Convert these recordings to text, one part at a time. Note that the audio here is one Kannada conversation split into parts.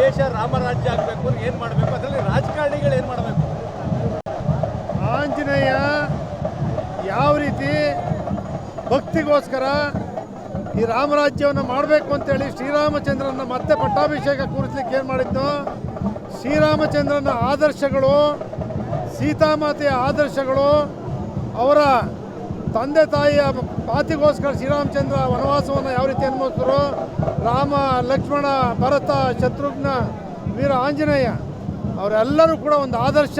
ದೇಶ ರಾಮರಾಜ್ಯ ಆಗಬೇಕು ಅಂದ್ರೆ ಏನು ಮಾಡಬೇಕು? ಅದರಲ್ಲಿ ರಾಜಕಾರಣಿಗಳು ಏನು ಮಾಡಬೇಕು? ಆಂಜನೇಯ ಯಾವ ರೀತಿ ಭಕ್ತಿಗೋಸ್ಕರ ಈ ರಾಮರಾಜ್ಯವನ್ನು ಮಾಡಬೇಕು ಅಂತೇಳಿ ಶ್ರೀರಾಮಚಂದ್ರನ ಮತ್ತೆ ಪಟ್ಟಾಭಿಷೇಕ ಕೂರಿಸ್ಲಿಕ್ಕೆ ಏನು ಮಾಡಿದ್ದು? ಶ್ರೀರಾಮಚಂದ್ರನ ಆದರ್ಶಗಳು, ಸೀತಾಮಾತೆಯ ಆದರ್ಶಗಳು ಅವರ ತಂದೆ ತಾಯಿಯ ಪಾತಿಗೋಸ್ಕರ ಶ್ರೀರಾಮಚಂದ್ರ ವನವಾಸವನ್ನು ಯಾವ ರೀತಿ ಅನುಭವಿಸಿದ್ರು ರಾಮ, ಲಕ್ಷ್ಮಣ, ಭರತ, ಶತ್ರುಘ್ನ, ವೀರ ಆಂಜನೇಯ, ಅವರೆಲ್ಲರೂ ಕೂಡ ಒಂದು ಆದರ್ಶ.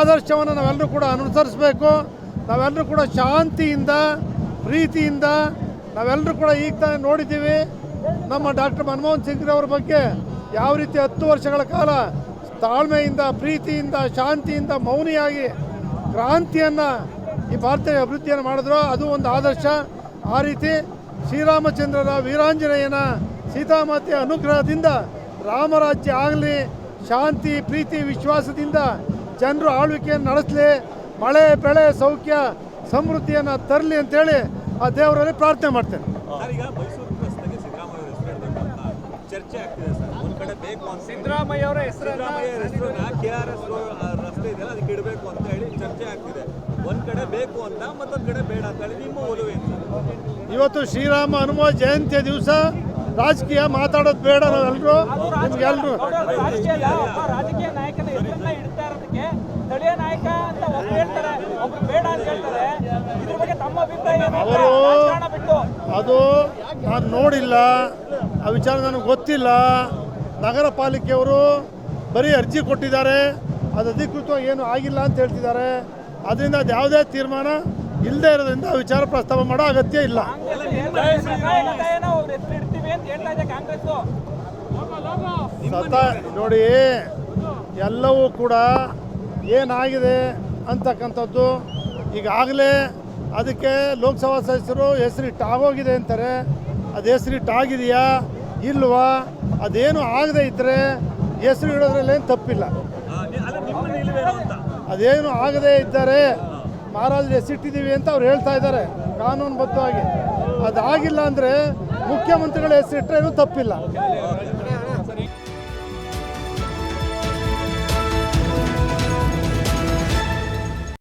ಆದರ್ಶವನ್ನು ನಾವೆಲ್ಲರೂ ಕೂಡ ಅನುಸರಿಸಬೇಕು. ನಾವೆಲ್ಲರೂ ಕೂಡ ಶಾಂತಿಯಿಂದ, ಪ್ರೀತಿಯಿಂದ ನಾವೆಲ್ಲರೂ ಕೂಡ ಈಗ ತಾನೇ ನೋಡಿದ್ದೀವಿ. ನಮ್ಮ ಡಾಕ್ಟರ್ ಮನಮೋಹನ್ ಸಿಂಗ್ರವ್ರ ಬಗ್ಗೆ ಯಾವ ರೀತಿ ಹತ್ತು ವರ್ಷಗಳ ಕಾಲ ತಾಳ್ಮೆಯಿಂದ, ಪ್ರೀತಿಯಿಂದ, ಶಾಂತಿಯಿಂದ, ಮೌನಿಯಾಗಿ ಕ್ರಾಂತಿಯನ್ನು ಈ ಭಾರತ ಅಭಿವೃದ್ಧಿಯನ್ನು ಮಾಡಿದ್ರು ಅದು ಒಂದು ಆದರ್ಶ. ಆ ರೀತಿ ಶ್ರೀರಾಮಚಂದ್ರರ ವೀರಾಂಜನೇಯನ ಸೀತಾಮಾತೆಯ ಅನುಗ್ರಹದಿಂದ ರಾಮರಾಜ್ಯ ಆಗಲಿ, ಶಾಂತಿ, ಪ್ರೀತಿ, ವಿಶ್ವಾಸದಿಂದ ಜನರು ಆಳ್ವಿಕೆಯನ್ನು ನಡೆಸಲಿ, ಮಳೆ, ಬೆಳೆ, ಸೌಖ್ಯ, ಸಮೃದ್ಧಿಯನ್ನು ತರಲಿ ಅಂತೇಳಿ ಆ ದೇವರಲ್ಲಿ ಪ್ರಾರ್ಥನೆ ಮಾಡ್ತೇನೆ. ಚರ್ಚೆ ಆಗ್ತಿದೆ ಸರ್. ಒಂದ್ ಕಡೆ ಬೇಕು ಅಂತ ಸಿದ್ದರಾಮಯ್ಯ ಅವರ ಹೆಸರನ್ನ ಸಿದ್ದರಾಮಯ್ಯ ಹೆಸರನ್ನ ಕೆ ಆರ್ ಎಸ್ ರಸ್ತೆ ಇದೆಯಲ್ಲ ಅದಕ್ಕೆ ಇಡಬೇಕು ಅಂತ ಹೇಳಿ ಚರ್ಚೆ ಆಗ್ತಿದೆ. ಒಂದ್ ಕಡೆ ಬೇಕು ಅಂತ ಮತ್ತೊಂದ್ ಕಡೆ ಬೇಡ ಅಂತ ಹೇಳಿ ನಿಮ್ಮ ಒಲುವೆ ಇವತ್ತು ಶ್ರೀರಾಮ ಹನುಮ ಜಯಂತಿಯ ದಿವಸ ರಾಜಕೀಯ ಮಾತಾಡೋದು ಬೇಡ ನಾವೆಲ್ಲರೂ ನಿಮ್ಗೆಲ್ರು. ಎಲ್ಲರೂ ರಾಜಕೀಯ ನಾಯಕನ ಹೆಸರನ್ನ ಇಡ್ತಾ ಇರೋದಕ್ಕೆ ಸ್ಥಳೀಯ ನಾಯಕ ಅಂತ ಒಬ್ರು ಹೇಳ್ತಾರೆ ಒಬ್ರು ಬೇಡ ಅಂತ ಹೇಳ್ತಾರೆ. ಇದ್ರ ಬಗ್ಗೆ ತಮ್ಮ ಅಭಿಪ್ರಾಯ ಅವರು ಬಿಟ್ಟು ಅದು ನಾನು ನೋಡಿಲ್ಲ, ಆ ವಿಚಾರ ನನಗೆ ಗೊತ್ತಿಲ್ಲ. ನಗರ ಪಾಲಿಕೆಯವರು ಬರೀ ಅರ್ಜಿ ಕೊಟ್ಟಿದ್ದಾರೆ, ಅದು ಅಧಿಕೃತವಾಗಿ ಏನು ಆಗಿಲ್ಲ ಅಂತ ಹೇಳ್ತಿದ್ದಾರೆ. ಅದರಿಂದ ಅದು ಯಾವುದೇ ತೀರ್ಮಾನ ಇಲ್ಲದೆ ಇರೋದ್ರಿಂದ ವಿಚಾರ ಪ್ರಸ್ತಾಪ ಮಾಡೋ ಅಗತ್ಯ ಇಲ್ಲ. ಸತ ನೋಡಿ, ಎಲ್ಲವೂ ಕೂಡ ಏನಾಗಿದೆ ಅಂತಕ್ಕಂಥದ್ದು ಈಗಾಗಲೇ ಅದಕ್ಕೆ ಲೋಕಸಭಾ ಸದಸ್ಯರು ಹೆಸರಿಟ್ಟು ಆಗೋಗಿದೆ ಅಂತಾರೆ. ಅದು ಹೆಸರಿಟ್ಟು ಆಗಿದೆಯಾ? ಇಲ್ವಾ? ಅದೇನು ಆಗದೆ ಇದ್ದರೆ ಹೆಸರು ಇಡೋದ್ರಲ್ಲಿ ಏನು ತಪ್ಪಿಲ್ಲ. ಅದೇನು ಆಗದೆ ಇದ್ದಾರೆ ಮಹಾರಾಜರು ಹೆಸರಿಟ್ಟಿದ್ದೀವಿ ಅಂತ ಅವ್ರು ಹೇಳ್ತಾ ಇದ್ದಾರೆ, ಕಾನೂನುಬದ್ಧವಾಗಿ. ಅದಾಗಿಲ್ಲ ಅಂದರೆ ಮುಖ್ಯಮಂತ್ರಿಗಳ ಹೆಸರಿಟ್ಟರೆ ಏನು ತಪ್ಪಿಲ್ಲ.